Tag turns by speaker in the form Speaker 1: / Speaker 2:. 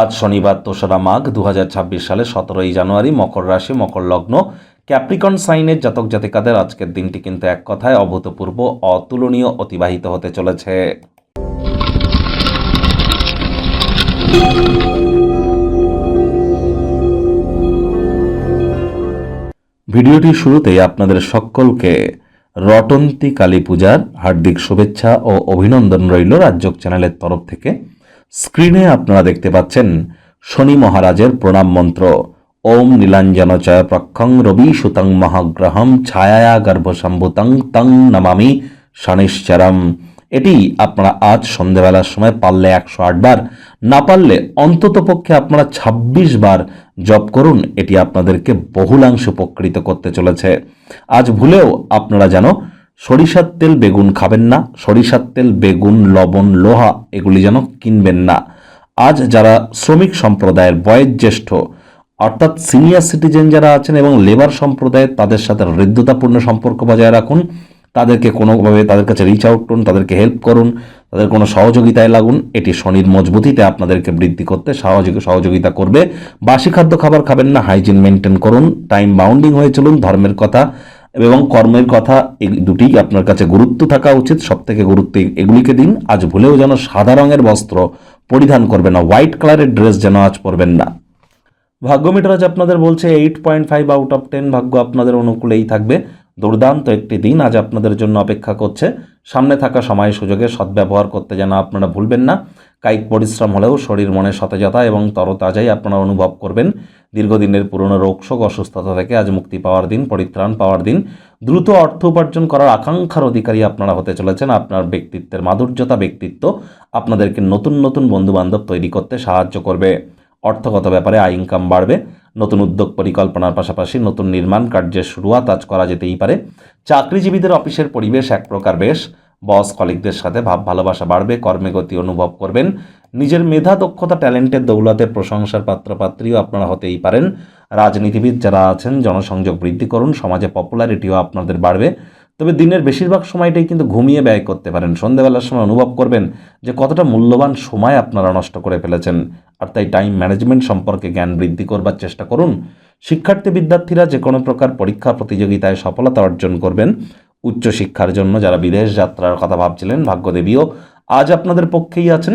Speaker 1: আজ শনিবার দোসরা মাঘ দু হাজার ছাব্বিশ সালে সতেরোই জানুয়ারি মকর রাশি, মকর লগ্ন। ক্যাপ্রিকন সাইনের জাতক জাতিকাদের আজকের দিনটি কিন্তু এক কথায় অভূতপূর্ব, অতুলনীয়, অতিবাহিত হতে চলেছে। ভিডিওটির শুরুতেই আপনাদের সকলকে রটন্তী কালী পূজার হার্দিক শুভেচ্ছা ও অভিনন্দন রইল রাজ্যক চ্যানেলের তরফ থেকে। স্ক্রিনে আপনারা দেখতে পাচ্ছেন শনি মহারাজের প্রণাম মন্ত্র। ওম নীলাঞ্জন চয় প্রক্ষং রবি সুতং মহাগ্রহম ছায়া গর্ভসম্ভুতং তং নমামি শনিশ্চরম। এটি আপনারা আজ সন্ধেবেলার সময় পারলে একশো বার, না পারলে অন্তত পক্ষে আপনারা ২৬ বার জপ করুন, এটি আপনাদেরকে বহুলাংশ উপকৃত করতে চলেছে। আজ ভুলেও আপনারা যেন সরিষার তেল বেগুন খাবেন না, সরিষার তেল, বেগুন, লবণ, লোহা এগুলি যেন কিনবেন না। আজ যারা শ্রমিক সম্প্রদায়ের বয়োজ্যেষ্ঠ, অর্থাৎ সিনিয়র সিটিজেন যারা আছেন এবং লেবার সম্প্রদায়ের তাদের সাথে হৃদ্যতাপূর্ণ সম্পর্ক বজায় রাখুন। তাদেরকে কোনোভাবে তাদের কাছে রিচ আউট করুন, তাদেরকে হেল্প করুন, তাদের কোনো সহযোগিতায় লাগুন। এটি শনির মজবুতিতে আপনাদেরকে বৃদ্ধি করতে সহযোগ, সহযোগিতা করবে। বাসি খাদ্য খাবার খাবেন না হাইজিন মেনটেন করুন। টাইম বাউন্ডিং হয়ে চলুন, ধর্মের কথা। এবং কর্মের কথা এই দুটি আপনার কাছে গুরুত্ব থাকা উচিত। সব থেকে গুরুত্ব এগুলিকে দিন। আজ ভুলেও যেন সাদা রঙের বস্ত্র পরিধান করবেন না, হোয়াইট কালারের ড্রেস যেন আজ পরবেন না। ভাগ্য মিটার আজ আপনাদের বলছে eight point five out of ten ভাগ্য আপনাদের অনুকূলেই থাকবে। দুর্দান্ত একটি দিন আজ আপনাদের জন্য অপেক্ষা করছে। সামনে থাকা সময় সুযোগে সদ্ব্যবহার করতে যেন আপনারা ভুলবেন না। কায়িক পরিশ্রম হলেও শরীর মনে সতেজতা এবং তরতাজাই আপনারা অনুভব করবেন। দীর্ঘদিনের পুরনো রোগশোক অসুস্থতা থেকে আজ মুক্তি পাওয়ার দিন, পরিত্রাণ পাওয়ার দিন। দ্রুত অর্থ উপার্জন করার আকাঙ্ক্ষার অধিকারী আপনারা হতে চলেছেন। আপনার ব্যক্তিত্বের মাধুর্যতা, ব্যক্তিত্ব আপনাদেরকে নতুন নতুন বন্ধুবান্ধব তৈরি করতে সাহায্য করবে। অর্থগত ব্যাপারে আয় ইনকাম বাড়বে। নতুন উদ্যোগ পরিকল্পনার পাশাপাশি নতুন নির্মাণ কার্যের শুরুয়াত আজ করা যেতেই পারে। চাকরিজীবীদের অফিসের পরিবেশ এক প্রকার বেশ। বস কলিগদের সাথে ভাব, ভালোবাসা বাড়বে। কর্মে গতি অনুভব করবেন। নিজের মেধা, দক্ষতা, ট্যালেন্টের দৌলতে প্রশংসার পাত্রপাত্রীও আপনারা হতেই পারেন। রাজনীতিবিদ যারা আছেন, জনসংযোগ বৃদ্ধি করুন, সমাজে পপুলারিটিও আপনাদের বাড়বে। তবে দিনের বেশিরভাগ সময়টাই কিন্তু ঘুমিয়ে ব্যয় করতে পারেন। সন্ধেবেলার সময় অনুভব করবেন যে কতটা মূল্যবান সময় আপনারা নষ্ট করে ফেলেছেন। আর তাই টাইম ম্যানেজমেন্ট সম্পর্কে জ্ঞান বৃদ্ধি করবার চেষ্টা করুন। শিক্ষার্থী বিদ্যার্থীরা যে কোনো প্রকার পরীক্ষা প্রতিযোগিতায় সফলতা অর্জন করবেন। উচ্চশিক্ষার জন্য যারা বিদেশ যাত্রার কথা ভাবছিলেন, ভাগ্যদেবীও আজ আপনাদের পক্ষেই আছেন।